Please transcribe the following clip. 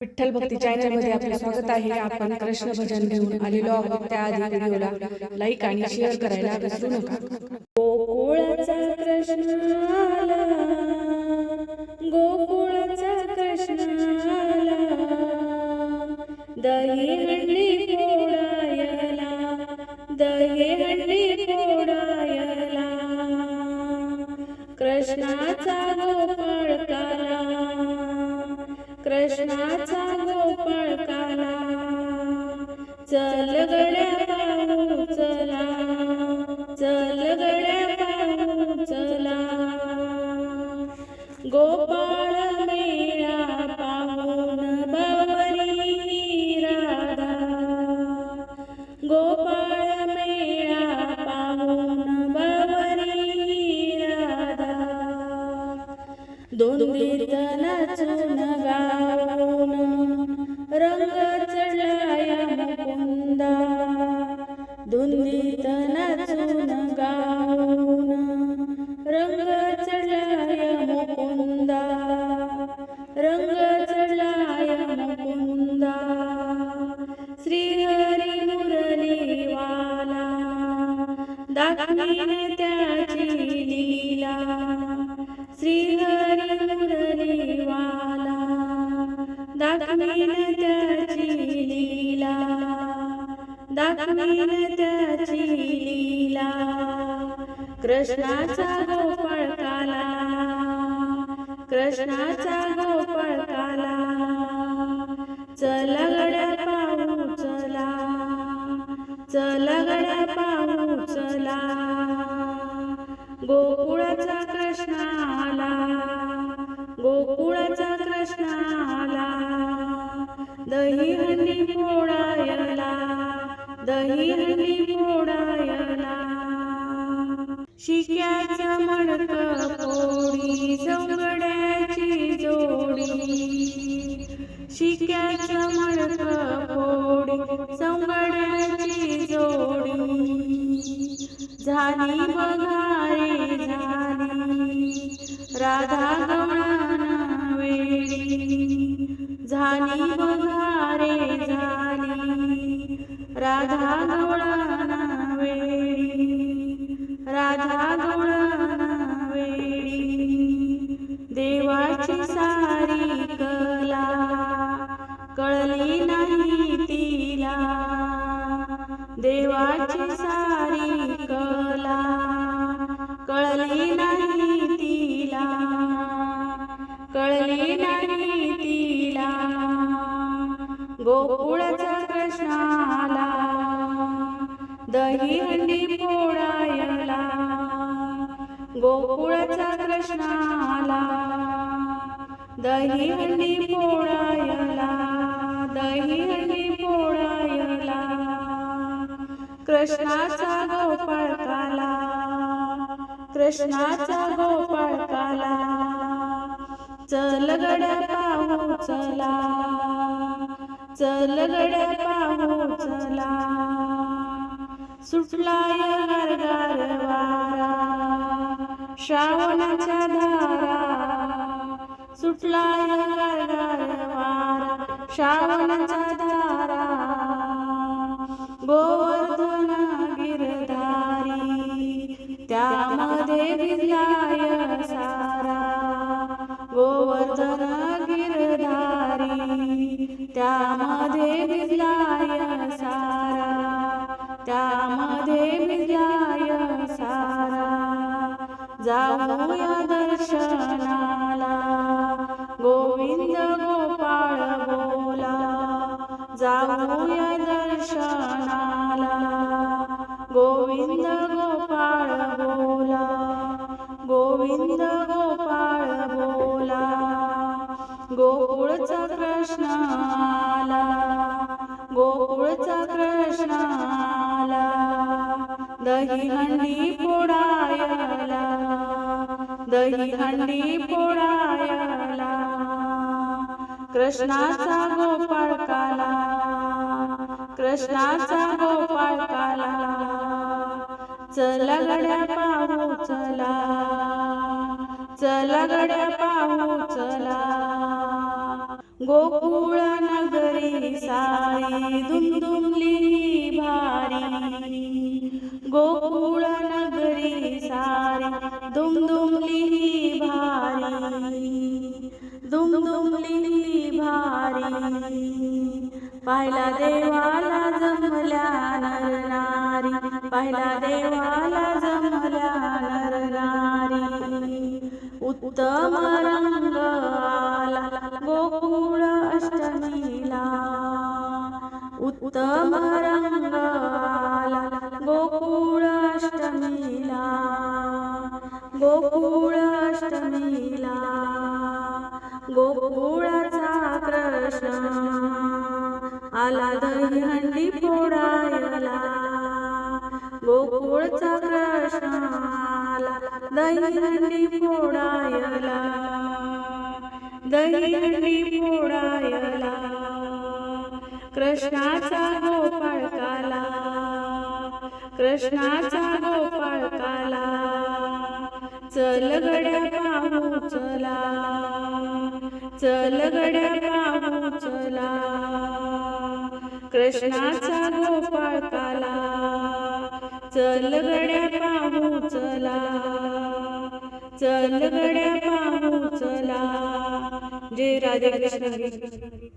विठ्ठल भक्ती चॅनलमध्ये आपले स्वागत आहे. आपण कृष्ण भजन घेऊन आलेलो आहोत त्याआधी व्हिडिओला लाईक आणि शेअर करायला विसरू नका. गोकुळाचा कृष्ण आला. गोकुळाचा कृष्ण आला. दही हंडी फोडायला. दही हंडी फोडायला. कृष्णाचा गोपाळ काला कृष्णाचा गोपाळ काला. चल गड्या पाहू चला. दोंडीत नाचून गाऊन रंग चढलाय मुकुंदा. रंग चढलाय मुकुंदा. श्री श्रीहरी मुरलीवाला दाखवीन त्याची लीला. श्री श्रीहरी मुरलीवाला दाखवीन दाखवीन त्याची लीला कृष्णाचा गोपाळ काला कृष्णाचा गोपाळ काला चला गड्या पाहू चला चला गड्या पाहू चला गोकुळाचा कृष्ण आला गोकुळाचा कृष्ण आला दही हंडी फोडायला दही फोडायला. शिक्याचा मडक फोडी सौगड्याची जोडी. शिक्याचं मडक फोडी सौगड्याची जोडी. झाली बघारे झाली. राधा गवळण वेळी झाली बघारे झाली. राधा गवळण वेळी राधा गवळण वेळी देवाची सारी कला कळली नाही तिला देवाची दही हंडी फोडायला गोकुळाचा कृष्ण आला दही हंडी फोडायला दही हंडी फोडायला कृष्णाचा गोपाळ काला कृष्णाचा गोपाळ काला चल गड्या पाहू चला चल गड्या पाहू चला. सुटलाय गारगार वारा श्रावणाच्या धारा. सुटलाय गारगार वारा श्रावणाच्या धारा. गोवर्धन गिरधारी त्यामध्ये भिजलाय सारा. गोवर्धन गिरधारी त्यामध्ये भिजलाय त्यामध्ये भिजलाय सारा. जाऊया दर्शनाला. गोविंद गोपाळ बोला. जाऊया दर्शनाला. गोविंद गोपाळ बोला. गोविंद गोपाळ बोला. गोकुळचा कृष्ण आला गोकुळचा कृष्ण आला. दही हंडी फोडायला. दही हंडी फोडायला. कृष्णाचा गोपाळ काला. कृष्णाचा गोपाळ काला. चला गड्या पाहू चला. चला गड्या पाहू चला. गोकुळ नगरी साई दुमदुमली. गोकुळ नगरी सारी दुमदुमली भारी दुमदुमली भारी. पाहिला देवाला जमल्या नर नारी पाहिला देवाला जमल्या नर नारी. उत्तम रंग आला गोकुळ अष्टमीला उत्तम रंग गोकुळाष्टमीला गोकुळाष्टमीला गोकुळाचा कृष्ण आला दही हंडी फोडायला गोकुळचा कृष्ण आला दही हंडी फोडायला दही हंडी फोडायला कृष्णाचा गोपाळ काला. कृष्णाचा गोपाळ काला चल गड्या पाहू चला चल गड्या पाहू चला. कृष्णाचा गोपाळ काला चल गड्या पाहू चला चल गड्या पाहू चला. जय राधे कृष्ण.